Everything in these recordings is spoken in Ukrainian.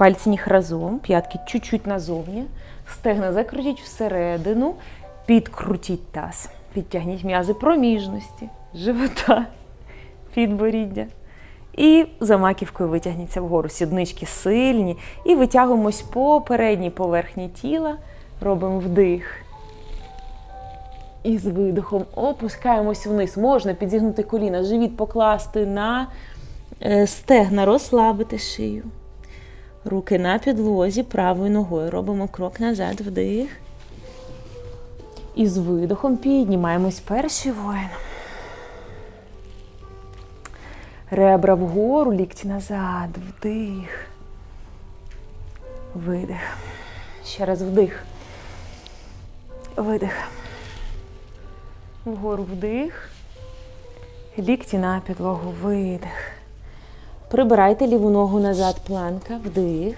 Пальці ніг разом, п'ятки чуть-чуть назовні. Стегна закрутіть всередину, підкрутіть таз. Підтягніть м'язи проміжності, живота, підборіддя. І за маківкою витягніться вгору. Сіднички сильні. І витягуємось по передній поверхні тіла. Робимо вдих. І з видихом опускаємось вниз. Можна підзігнути коліна, живіт покласти на е, стегна, розслабити шию. Руки на підлозі, правою ногою. Робимо крок назад, вдих. І з видихом піднімаємось перший воїн. Ребра вгору, лікті назад, вдих. Видих. Ще раз вдих. Видих. Вгору вдих. Лікті на підлогу, видих. Прибирайте ліву ногу назад, планка, вдих.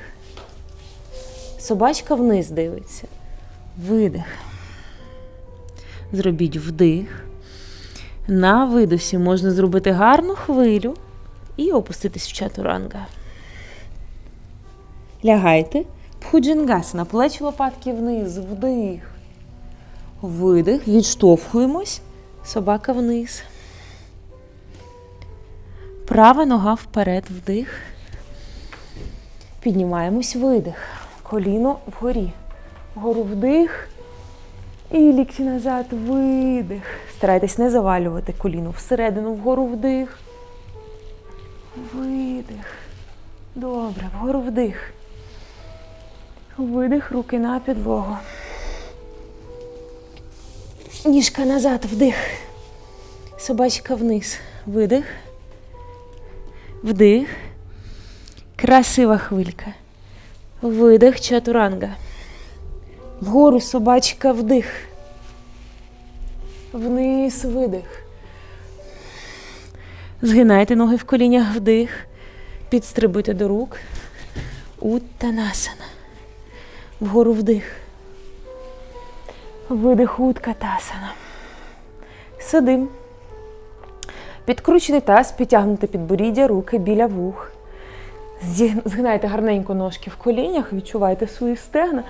Собачка вниз дивиться. Видих. Зробіть вдих. На видосі можна зробити гарну хвилю і опуститись в чатуранга. Лягайте. Пхуджингасана. Плечі лопатки вниз. Вдих. Видих. Відштовхуємось. Собака вниз. Права нога вперед. Вдих. Піднімаємось. Видих. Коліно вгорі. Вгору вдих. І лікті назад, видих. Старайтесь не завалювати коліно всередину, вгору вдих. Видих. Добре, вгору вдих. Видих, руки на підлогу. Ніжка назад, вдих. Собачка вниз. Видих. Вдих. Красива хвилька. Видих, чатуранга. Вгору собачка вдих. Вниз видих. Згинайте ноги в колінях вдих. Підстрибуйте до рук. Уттанасана. Вгору вдих. Видих уткатасана. Сидим. Підкручений таз, підтягнуте підборіддя, руки біля вух. Згинайте гарненько ножки в колінях, відчувайте свої стегна.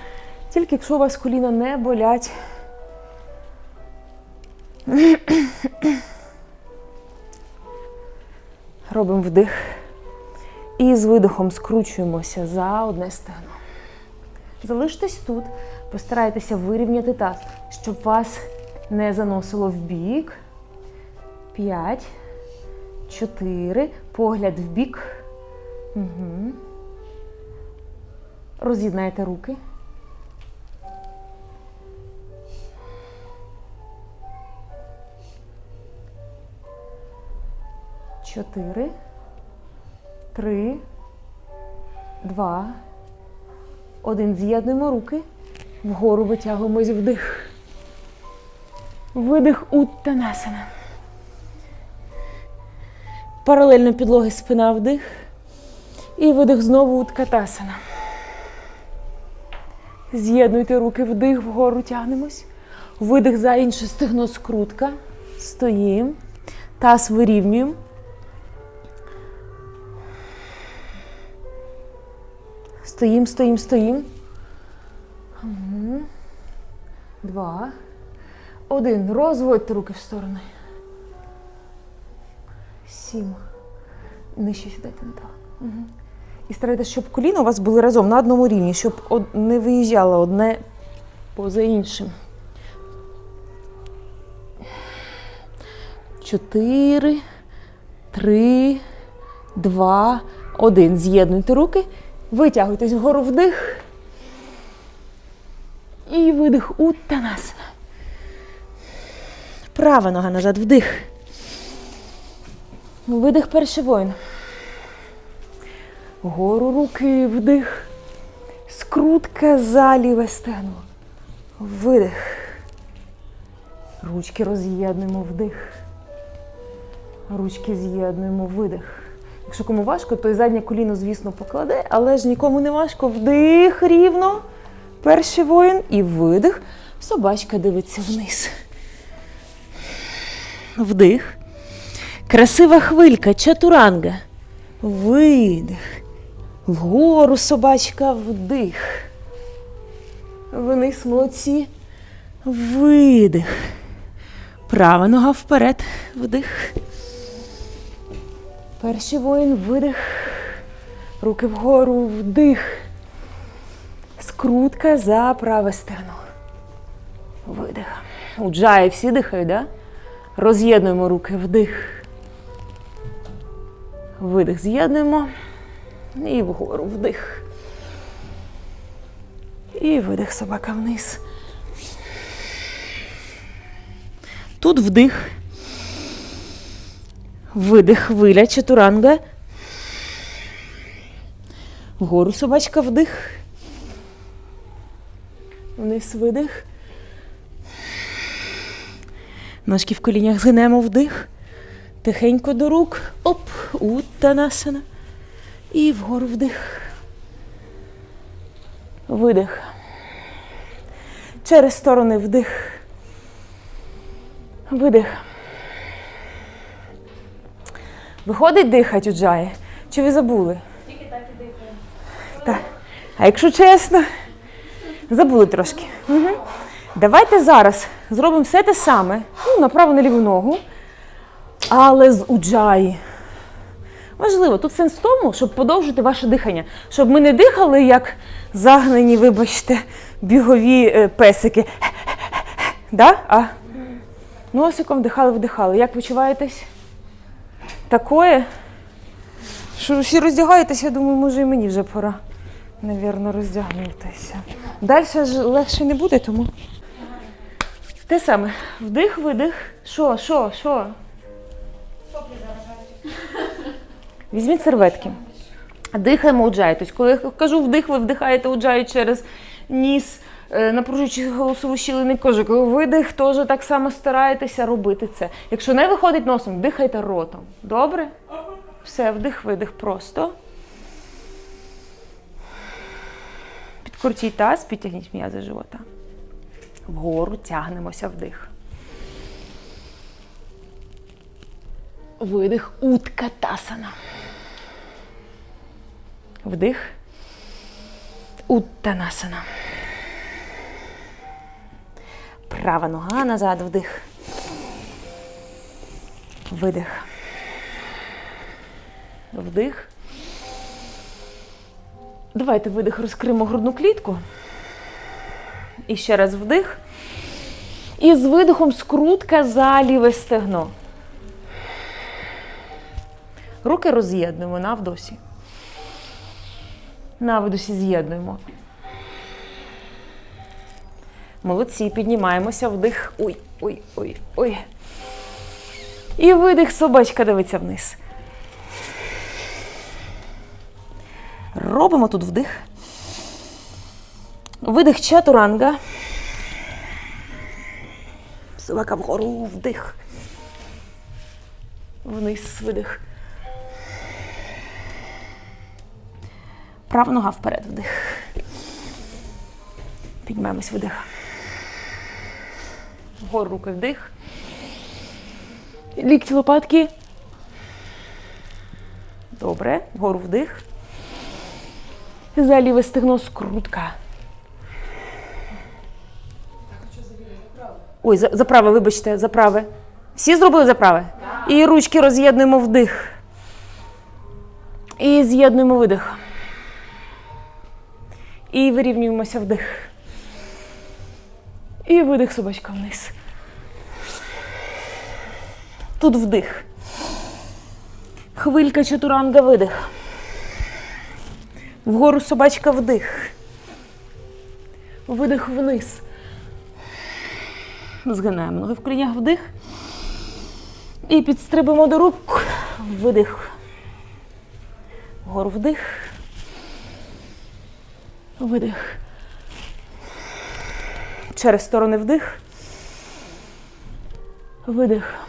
Тільки якщо у вас коліна не болять. Робимо вдих. І з видихом скручуємося за одне стегно. Залиштесь тут, постарайтеся вирівняти таз, щоб вас не заносило в бік. П'ять, чотири, погляд в бік. Угу. Роз'єднайте руки. Чотири, три, два, один. З'єднуємо руки. Вгору витягуємось вдих. Видих Уттанасана. Паралельно підлоги спина вдих. І видих знову Уткатасана. З'єднуйте руки вдих, вгору тягнемось. Видих за інше стегно скрутка. Стоїмо. Таз вирівнюємо. Стоїм, стоїм, стоїм. Два. Один. Розводьте руки в сторони. Сім. Нижче сідайте на так. Угу. І старайтеся, щоб коліна у вас були разом на одному рівні, щоб не виїжджало одне поза іншим. Чотири, три, два, один. З'єднуйте руки, витягуйтесь вгору вдих. І видих Уттанасана. Права нога назад, вдих. Видих перший воїн. Вгору руки, вдих. Скрутка за ліве стегно. Видих. Ручки роз'єднуємо вдих. Ручки з'єднуємо видих. Якщо кому важко, то і заднє коліно, звісно, покладе, але ж нікому не важко. Вдих рівно. Перший воїн і видих. Собачка дивиться вниз. Вдих. Красива хвилька, чатуранга. Видих. Вгору собачка вдих. Вниз молодці. Видих. Права нога вперед. Вдих. Перший воїн видих. Руки вгору вдих. Скрутка за праве стегно. Видих. У джаї всі дихають, да? Роз'єднуємо руки вдих. Видих з'єднуємо. І вгору вдих. І видих собака вниз. Тут вдих. Видих хвиля, чатуранга. Вгору собачка вдих. Вниз видих. Ножки в колінях згинемо вдих. Тихенько до рук. Оп, уттанасана. І вгору вдих. Видих. Через сторони вдих. Видих. Виходить дихать у джаї? Чи ви забули? Тільки так і дихає. Так. А якщо чесно, забули трошки. Угу. Давайте зараз зробимо все те саме. Ну, на праву на ліву ногу. Але з уджаї. Важливо, тут сенс в тому, щоб подовжити ваше дихання. Щоб ми не дихали, як загнані, вибачте, бігові е, песики. Да? А носиком вдихали, вдихали. Як почуваєтесь? Такое? Що всі роздягаєтесь, я думаю, може і мені вже пора, навірно, роздягнутися. Далі ж легше не буде, тому. Те саме. Вдих, видих. Що, що, що? Візьміть серветки. Дихаємо уджай. Тобто, коли я кажу вдих, ви вдихаєте уджай через ніс, е, напружуючи голосову щілини кажу, коли видих, теж так само стараєтеся робити це. Якщо не виходить носом, дихайте ротом. Добре? Все, вдих, видих просто. Підкрутіть таз, підтягніть м'язи живота. Вгору тягнемося вдих. Видих утка тасана. Вдих. Уттанасана. Права нога назад, вдих. Видих. Вдих. Давайте видих, розкриємо грудну клітку. І ще раз вдих. І з видихом скрутка за ліве стегно. Руки роз'єднуємо на вдосі. З'єднуємо. Молодці, піднімаємося, вдих. Ой, ой, ой, ой. І видих, собачка дивиться вниз. Робимо тут вдих. Видих чатуранга. Собака вгору, вдих. Вниз, видих. Права нога вперед, вдих. Піднімаємось, видих. Вгору руки вдих. Лікті лопатки. Добре. Вгору вдих. За ліве стегно скрутка. Ой, за, за праве, вибачте, за праве. Всі зробили за праве? І ручки роз'єднуємо вдих. І з'єднуємо видих. І вирівнюємося вдих. І видих собачка вниз. Тут вдих. Хвилька чатуранга видих. Вгору собачка вдих. Видих вниз. Згинаємо ноги в колінях вдих. І підстрибимо до рук. Видих. Вгору вдих. Видих. Через сторони вдих. Видих.